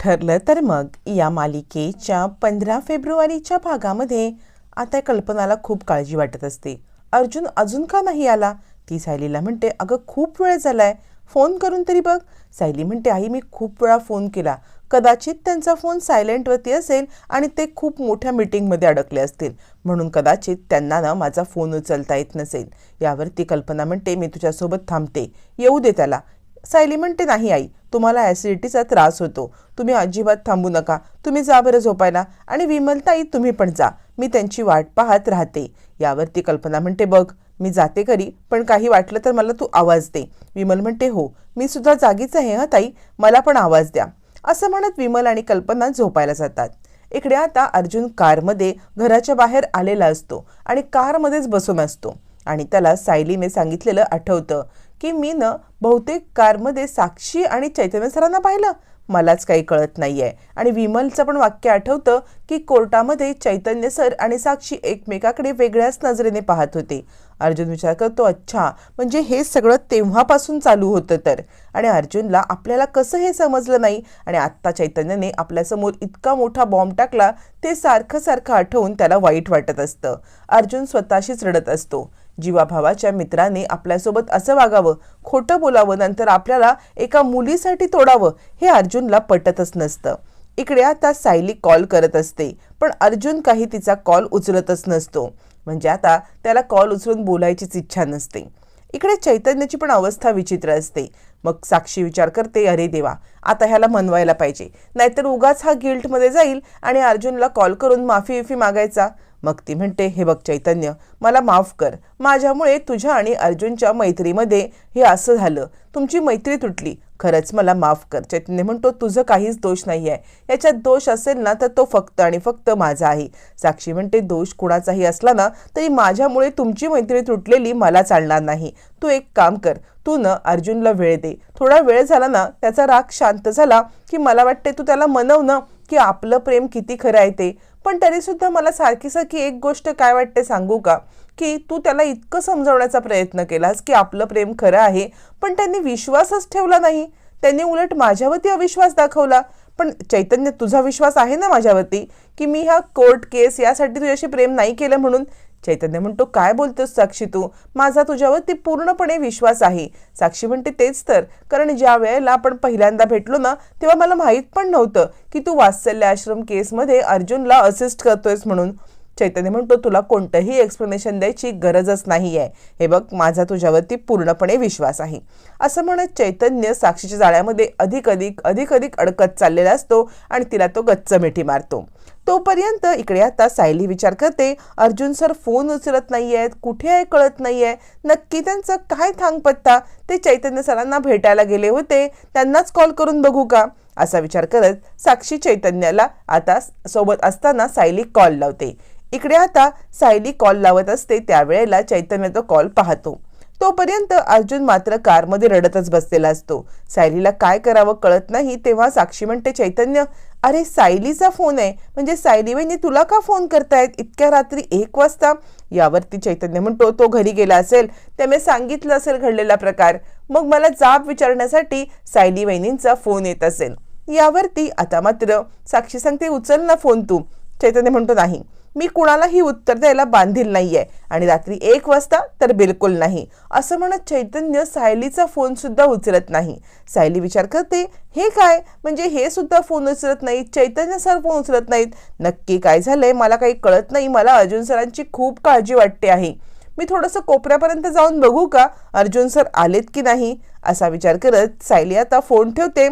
ठरलं तर मग या मालिकेच्या पंधरा फेब्रुवारीच्या भागामध्ये आता कल्पनाला खूप काळजी वाटत असते. अर्जुन अजून का नाही आला? ती सायलीला म्हणते अगं खूप वेळ झालाय. फोन करून तरी बघ. सायली म्हणते आई मी खूप वेळा फोन केला. कदाचित त्यांचा फोन सायलेंटवरती असेल आणि ते खूप मोठ्या मीटिंगमध्ये अडकले असतील. म्हणून कदाचित त्यांना ना माझा फोन उचलता येत नसेल. यावरती कल्पना म्हणते मी तुझ्यासोबत थांबते. येऊ दे त्याला. सायली म्हणते नाही आई. तुम्हाला ॲसिडिटीचा त्रास होतो. तुम्ही अजिबात थांबू नका. तुम्ही जा बरं झोपायला आणि विमलताई तुम्ही पण जा. मी त्यांची वाट पाहत राहते. यावरती कल्पना म्हणते बघ मी जाते घरी पण काही वाटलं तर मला तू आवाज दे. विमल म्हणते हो मी सुद्धा जागीच आहे हं ताई? मला पण आवाज द्या. असं म्हणत विमल आणि कल्पना झोपायला जातात. इकडे आता अर्जुन कारमध्ये घराच्या बाहेर आलेला असतो आणि कारमध्येच बसून असतो आणि त्याला सायलीने सांगितलेलं आठवतं. की मी न बहुतेक कारमध्ये साक्षी आणि चैतन्य सरांना पाहिलं. मलाच काही कळत नाही आहे आणि विमलचं पण वाक्य आठवतं की कोर्टामध्ये चैतन्य सर आणि साक्षी एकमेकाकडे वेगळ्याच नजरेने पाहत होते. अर्जुन विचार करतो अच्छा म्हणजे हे सगळं तेव्हापासून चालू होतं तर? आणि अर्जुनला आपल्याला कसं हे समजलं नाही? आणि आत्ता चैतन्याने आपल्यासमोर इतका मोठा बॉम्ब टाकला ते सारखं सारखं आठवून त्याला वाईट वाटत असतं. अर्जुन स्वतःशीच रडत असतो. जीवाभावाच्या मित्राने आपल्यासोबत असं वागावं खोटं बोलावं नंतर आपल्याला एका मुलीसाठी तोडावं हे अर्जुनला पटतच नसतं. इकडे आता सायली कॉल करत असते पण अर्जुन काही तिचा कॉल उचलतच नसतो. म्हणजे आता त्याला कॉल उचलून बोलायचीच इच्छा नसते. इकडे चैतन्याची पण अवस्था विचित्र असते. मग साक्षी विचार करते अरे देवा आता ह्याला मनवायला पाहिजे. नाहीतर उगाच हा गिल्टमध्ये जाईल आणि अर्जुनला कॉल करून माफी विफी मागायचा. मग ती म्हणते हे बघ चैतन्य मला माफ कर. माझ्यामुळे तुझ्या आणि अर्जुनच्या मैत्रीमध्ये हे असं झालं. तुमची मैत्री तुटली. खरंच मला माफ कर चैतन्य म्हणतो तुझं काहीच दोष नाही आहे याच्यात दोष असेल ना तर तो फक्त आणि फक्त माझा आहे. साक्षी म्हणते दोष कुणाचाही असला ना तरी माझ्यामुळे तुमची मैत्री तुटलेली मला चालणार नाही. तू एक काम कर तू न अर्जुनला वेळ दे. थोडा वेळ झाला ना त्याचा राग शांत झाला की मला वाटते तू त्याला मनव ना की आपलं प्रेम किती खरं आहे ते. पण तरीसुद्धा मला सारखी सारखी एक गोष्ट काय वाटते सांगू का? की तू त्याला इतकं समजवण्याचा प्रयत्न केलास की आपलं प्रेम खरं आहे पण त्यांनी विश्वासच ठेवला नाही. त्यांनी उलट माझ्यावरती अविश्वास दाखवला. पण चैतन्य तुझा विश्वास आहे ना माझ्यावरती की मी ह्या कोर्ट केस यासाठी तुझ्याशी प्रेम नाही केलं म्हणून? चैतन्य म्हणतो काय बोलतोस साक्षी तू? माझा तुझ्यावरती पूर्णपणे विश्वास आहे. साक्षी म्हणते तेच तर. कारण ज्या वेळेला आपण पहिल्यांदा भेटलो ना तेव्हा मला माहीत पण नव्हतं की तू वात्सल्य आश्रम केसमध्ये अर्जुनला असिस्ट करतोयस म्हणून. चैतन्य म्हणतो तुला कोणतंही एक्सप्लेनेशन द्यायची गरजच नाही आहे हे बघ माझा तुझ्यावरती पूर्णपणे विश्वास आहे. असं म्हणत चैतन्य साक्षीच्या जाळ्यामध्ये अधिक अधिक अधिक अधिक अडकत चाललेला असतो आणि तिला तो गच्च मिठी मारतो. तोपर्यंत इकडे आता सायली विचार करते अर्जुन सर फोन उचलत नाही आहेत कुठे आहे कळत नाही आहे नक्की त्यांचा काय थांगपत्ता? ते चैतन्य सरांना भेटायला गेले होते त्यांनाच कॉल करून बघू का? असा विचार करत साक्षी चैतन्याला आता सोबत असताना सायली कॉल लावते. इकडे आता सायली कॉल लावत असते त्यावेळेला चैतन्य तो कॉल पाहतो. तोपर्यंत अर्जुन मात्र कारमध्ये रडतच बसलेला असतो. सायलीला काय करावं कळत नाही तेव्हा साक्षी म्हणते चैतन्य अरे सायलीचा फोन आहे. म्हणजे सायली वहिनी तुला का फोन करतायत? इतक्या रात्री एक वाजता? यावरती चैतन्य म्हणतो तो घरी गेला असेल. त्यामुळे सांगितलं असेल घडलेला प्रकार. मग मला जाब विचारण्यासाठी सायली वहिनींचा फोन येत असेल. यावरती आता मात्र साक्षी सांगते उचल ना फोन तू. चैतन्य म्हणतो नाही. मी कुणालाही उत्तर द्यायला बांधील नाहीये. आणि रात्री एक वाजता तर बिलकुल नाही. असं म्हणत चैतन्य सायलीचा फोन सुद्धा उचलत नाही. सायली विचार करते हे काय? म्हणजे हे सुद्धा फोन उचलत नाही चैतन्य सर फोन उचलत नाहीत. नक्की काय झालंय मला काही कळत नाही. मला अर्जुन सरांची खूप काळजी वाटते आहे. मी थोडंसं कोपऱ्यापर्यंत जाऊन बघू का? अर्जुन सर आलेत की नाही? असा विचार करत सायली आता फोन ठेवते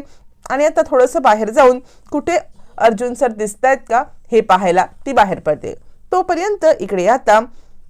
आणि आता थोडंसं बाहेर जाऊन कुठे अर्जुन सर दिसत आहेत का? हे पाहायला ती बाहेर पडते. तोपर्यंत इकडे आता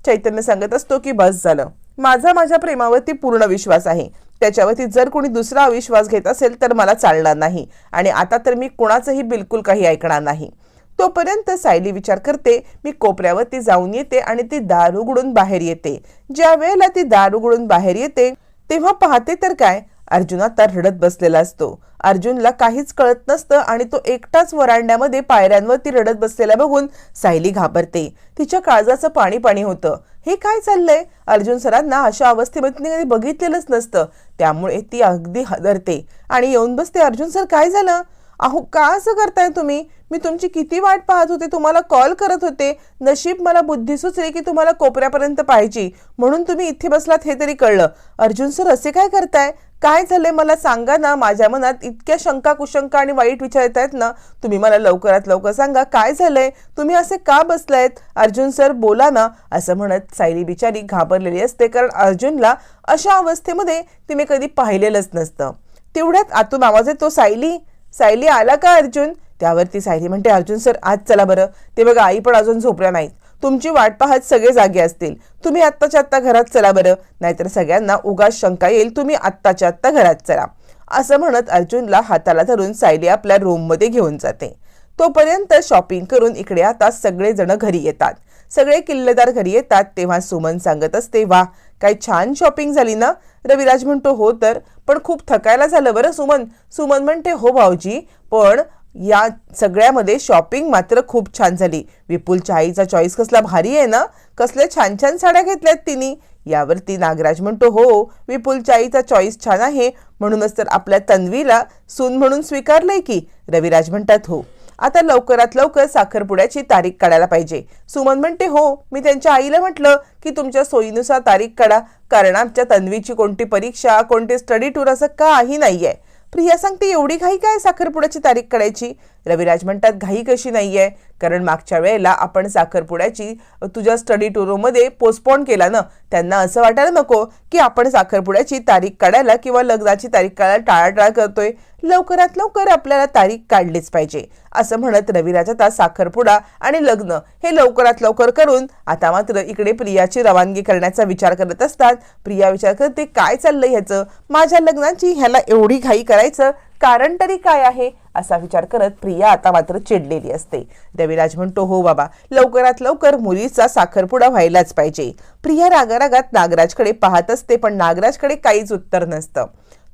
चैतन्य सांगत असतो की बस झालं. माझा माझ्या प्रेमावरती पूर्ण विश्वास आहे. त्याच्यावरती जर कोणी दुसरा अविश्वास घेत असेल तर मला चालणार नाही. आणि आता तर मी कुणाचंही बिलकुल काही ऐकणार नाही. तोपर्यंत सायली विचार करते मी कोपऱ्यावरती जाऊन येते आणि ती दार उघडून बाहेर येते. ज्या वेळेला ती दार उघडून बाहेर येते तेव्हा पाहते तर काय? अर्जुन आता रडत बसलेला असतो. अर्जुनला काहीच कळत नसतं आणि तो एकटाच वरांड्यामध्ये पायऱ्यांवरती रडत बसलेला बघून सायली घाबरते. तिच्या काळजाचं पाणी पाणी होतं. हे काय चाललंय? अर्जुन सरांना अशा अवस्थेमध्ये कधी बघितलेलंच नसतं. त्यामुळे ती अगदी हदरते. आणि येऊन बसते. अर्जुन सर काय झालं? अहो का असं करताय तुम्ही? मी तुमची किती वाट पाहत होते तुम्हाला कॉल करत होते. नशीब मला बुद्धी सुचली की तुम्हाला कोपऱ्यापर्यंत पाहिजे. म्हणून तुम्ही इथे बसलात हे तरी कळलं. अर्जुन सर असे काय करताय? काय झालंय मला सांगा ना. माझ्या मनात इतक्या शंका कुशंका आणि वाईट विचार येत आहेत ना. तुम्ही मला लवकरात लवकर सांगा काय झालंय? तुम्ही असे का बसलायत? अर्जुन सर बोला ना. असं म्हणत सायली बिचारी घाबरलेली असते कारण अर्जुनला अशा अवस्थेमध्ये तिने कधी पाहिलेलंच नसतं. तेवढ्यात आतून आवाज येतो सायली सायली आला का अर्जुन? त्यावरती सायली म्हणते अर्जुन सर आज चला बरं. ते बघा आई पण अजून झोपल्या नाहीत. तुमची वाट पाहत सगळे जागे असतील. तुम्ही आत्ताच्या आत्ता घरात चला बरं. नाहीतर सगळ्यांना उगाच शंका येईल तुम्ही आत्ताच्या आत्ता घरात चला. असं म्हणत अर्जुनला हाताला धरून सायली आपल्या रूममध्ये घेऊन जाते. तोपर्यंत शॉपिंग करून इकडे आता सगळेजण घरी येतात. सगळे किल्लेदार घरी येतात तेव्हा सुमन सांगत असते वा काय छान शॉपिंग झाली ना? रविराज म्हणतो हो तर. पण खूप थकायला झालं बरं सुमन. सुमन म्हणते हो भाऊजी पण या सगळ्यामध्ये शॉपिंग मात्र खूप छान झाली. विपुल चाईचा चॉईस कसला भारी आहे ना? कसल्या छान छान साड्या घेतल्यात तिने. यावरती नागराज म्हणतो हो विपुलच्या चाईचा चॉईस छान आहे. म्हणूनच तर आपल्या तन्वीला सून म्हणून स्वीकारलंय की. रविराज म्हणतात हो. आता लवकरात लवकर साखरपुड्याची तारीख काढायला पाहिजे. सुमन म्हणते हो मी त्यांच्या आईला म्हटलं की तुमच्या सोयीनुसार तारीख काढा. कारण आमच्या तन्वीची कोणती परीक्षा कोणते स्टडी टूर असं काही नाहीये. प्रिया सांगते एवढी घाई काय साखरपुड्याची तारीख काढायची? रविराज म्हणतात घाई कशी नाही आहे कारण मागच्या वेळेला आपण साखरपुड्याची तुझ्या स्टडी टूरमध्ये पोस्टपोन केला ना त्यांना असं वाटायला नको की आपण साखरपुड्याची तारीख काढायला किंवा लग्नाची तारीख काढायला टाळाटाळ करतोय. लवकरात लवकर आपल्याला तारीख काढलीच पाहिजे. असं म्हणत रविराज आता साखरपुडा आणि लग्न हे लवकरात लवकर करून आता मात्र इकडे प्रियाची रवानगी करण्याचा विचार करत असतात. प्रिया विचार करते काय चाललंय ह्याचं? माझ्या लग्नाची ह्याला एवढी घाई करायचं? कारण तरी काय आहे असा विचार करत प्रिया आता मात्र चिडलेली असते. रविराज म्हणतो हो बाबा लवकरात लवकर मुलीचा साखरपुडा व्हायलाच पाहिजे. प्रिया रागारागात नागराजकडे पाहत असते पण नागराजकडे काहीच उत्तर नसतं.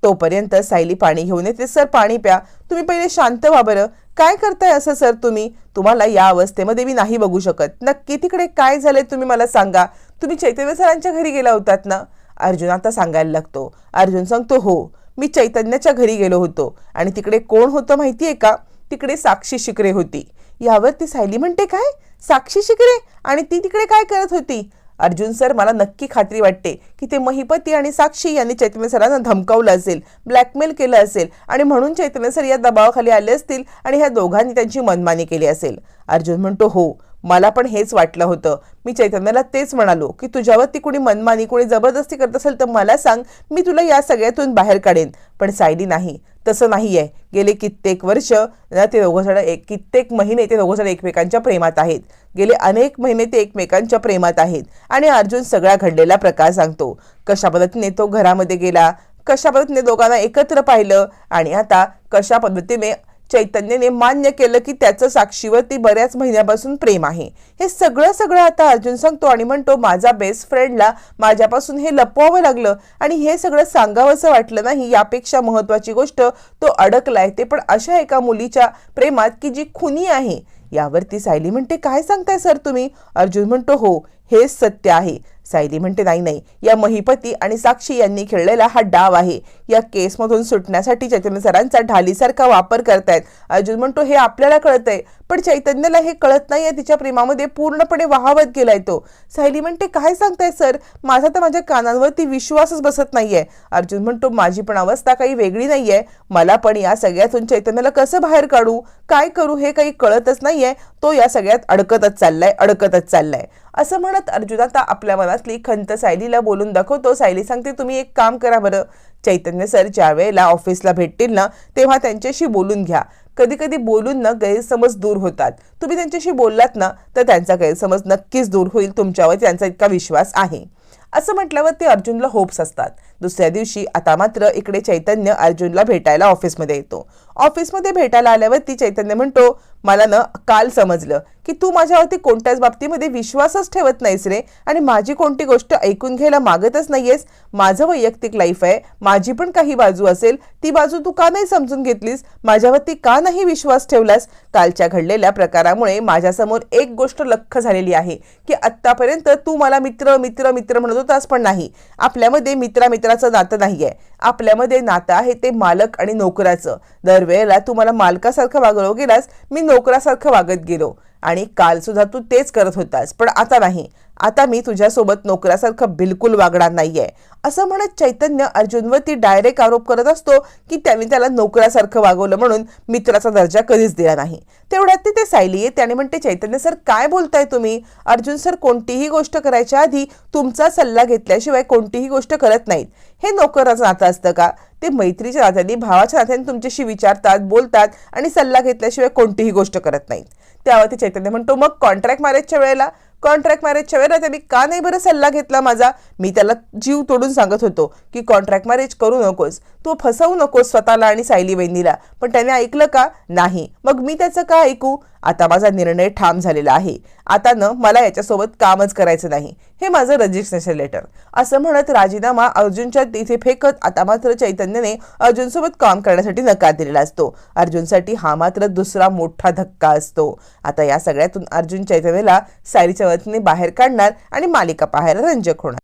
तोपर्यंत सायली पाणी घेऊन येते सर पाणी प्या. तुम्ही पहिले शांत व्हा बरं. काय करताय असं सर तुम्ही? तुम्हाला या अवस्थेमध्ये मी नाही बघू शकत. नक्की तिकडे काय झालंय तुम्ही मला सांगा. तुम्ही चैतन्य सरांच्या घरी गेला होतात ना? अर्जुन आता सांगायला लागतो. अर्जुन सांगतो हो. मी चैतन्याच्या घरी गेलो होतो. आणि तिकडे कोण होतं माहिती आहे का? तिकडे साक्षी शिकरे होती. यावर ती सायली म्हणते काय? साक्षी शिकरे? आणि ती तिकडे काय करत होती? अर्जुन सर मला नक्की खात्री वाटते की ते महिपती आणि साक्षी यांनी चैतन्य सरांना धमकावलं असेल ब्लॅकमेल केलं असेल आणि म्हणून चैतन्य सर या दबावाखाली आले असतील आणि ह्या दोघांनी त्यांची मनमानी केली असेल. अर्जुन म्हणतो हो मला पण हेच वाटलं होतं. मी चैतन्याला तेच म्हणालो की तुझ्यावरती कुणी मनमानी कुणी जबरदस्ती करत असेल तर मला सांग मी तुला या सगळ्यातून बाहेर काढेन. पण सायली नाही. तसं नाही आहे गेले कित्येक वर्ष ते दोघंजण एक कित्येक महिने ते दोघंजण एकमेकांच्या प्रेमात आहेत. गेले अनेक महिने ते एकमेकांच्या प्रेमात आहेत. आणि अर्जुन सगळा घडलेला प्रकार सांगतो. कशा पद्धतीने तो घरामध्ये गेला कशा पद्धतीने दोघांना एकत्र पाहिलं आणि आता कशा पद्धतीने चैतन्यने मान्य केलं की त्याचं साक्षीवरती बऱ्याच महिन्यापासून प्रेम आहे. हे सगळं सगळं आता अर्जुन सांगतो आणि म्हणतो माझा बेस्ट फ्रेंडला माझ्यापासून हे लपवावं लागलं आणि हे सगळं सांगावंसं वाटलं नाही यापेक्षा महत्वाची गोष्ट तो अडकलाय. ते पण अशा एका मुलीच्या प्रेमात की जी खुनी आहे. यावरती सायली म्हणते काय सांगताय सर तुम्ही? अर्जुन म्हणतो हो हेच सत्य आहे. सायली म्हणते नाही नाही या महिपती आणि साक्षी यांनी खेळलेला हा डाव आहे. या केसमधून सुटण्यासाठी चैतन्य सरांचा ढालीसारखा वापर करतायत. अर्जुन म्हणतो हे आपल्याला कळतंय. पण चैतन्यला हे कळत नाहीये. तिच्या प्रेमामध्ये पूर्णपणे वाहवत गेलाय तो. सायली म्हणते काय सांगताय सर? माझा तर माझ्या कानांवरती विश्वासच बसत नाहीये. अर्जुन म्हणतो माझी पण अवस्था काही वेगळी नाहीये. मला पण या सगळ्यातून चैतन्याला कसं बाहेर काढू? काय करू हे काही कळतच नाहीये. तो या सगळ्यात अडकतच चाललाय अडकतच चाललाय. असं म्हणत अर्जुन आता आपल्या मनातली खंत सायलीला बोलून दाखवतो. सायली सांगते तुम्ही एक काम करा बरं. चैतन्य सर ज्या वेळेला ऑफिसला भेटतील ना तेव्हा त्यांच्याशी बोलून घ्या. कधी कधी बोलून ना गैरसमज दूर होतात. तुम्ही त्यांच्याशी बोललात ना तर त्यांचा गैरसमज नक्कीच दूर होईल तुमच्यावर. त्यांचा इतका विश्वास आहे. असं म्हटल्यावर ते अर्जुनला होप्स असतात. दुसऱ्या दिवशी आता मात्र इकडे चैतन्य अर्जुनला भेटायला ऑफिसमध्ये येतो. ऑफिसमध्ये भेटायला आल्यावरती चैतन्य म्हणतो मला ना काल समजलं की तू माझ्यावरती कोणत्याच बाबतीमध्ये विश्वासच ठेवत नाहीस रे. आणि माझी कोणती गोष्ट ऐकून घ्यायला मागतच नाहीयेस. माझं वैयक्तिक लाईफ आहे. माझी पण काही बाजू असेल. ती बाजू तू का नाही समजून घेतलीस? माझ्यावरती का नाही विश्वास ठेवलास? कालच्या घडलेल्या प्रकारामुळे माझ्यासमोर एक गोष्ट लख झालेली आहे की आत्तापर्यंत तू मला मित्र मित्र मित्र म्हणत होतास पण नाही. आपल्यामध्ये मित्रा मित्राचं नातं नाहीये. आपल्यामध्ये नातं आहे ते मालक आणि नोकराचं. दरवेळेला तू मला मालकासारखं वागलो गेलास मी नोकरासारखं वागत गेलो. आणि काल सुद्धा तू तेच करत होतास. पण आता नाही. आता मी तुझ्यासोबत नोकरासारखं बिलकुल वागणार नाहीये. असं म्हणत चैतन्य अर्जुनवरती डायरेक्ट आरोप करत असतो की त्याने त्याला नोकरासारखं वागवलं म्हणून मित्राचा दर्जा कधीच दिला नाही. तेवढ्यात तिथे सायली येते आणि म्हणते चैतन्य सर काय बोलताय तुम्ही? अर्जुन सर कोणतीही गोष्ट करायच्या आधी तुमचा सल्ला घेतल्याशिवाय कोणतीही गोष्ट करत नाहीत. हे नोकराचं नातं असतं का? ते मैत्रीच्या नात्याने भावाच्या नात्याने तुमच्याशी विचारतात बोलतात आणि सल्ला घेतल्याशिवाय कोणतीही गोष्ट करत नाहीत. त्यावरती येते. म्हणतो मग कॉन्ट्रॅक्ट मॅरेजच्या वेळेला कॉन्ट्रॅक्ट मॅरेजच्या वेळेला त्यांनी का नाही बरं सल्ला घेतला माझा? मी त्याला जीव तोडून सांगत होतो की कॉन्ट्रॅक्ट मॅरेज करू नकोस. तू फसवू नकोस स्वतःला आणि सायली बहिणीला पण त्याने ऐकलं का? नाही. मग मी त्याचं का ऐकू? आता माझा निर्णय ठाम झालेला आहे. आता न मला याच्यासोबत कामच करायचं नाही. हे माझं रजिस्ट्रेशन लेटर असं म्हणत राजीनामा अर्जुनच्या तिथे फेकत आता मात्र चैतन्यने अर्जुनसोबत काम करण्यासाठी नकार दिलेला असतो. अर्जुनसाठी हा मात्र दुसरा मोठा धक्का असतो. आता या सगळ्यातून अर्जुन चैतन्यला सायलीच्या वतीने बाहेर काढणार आणि मालिका पाहायला रंजक होणार.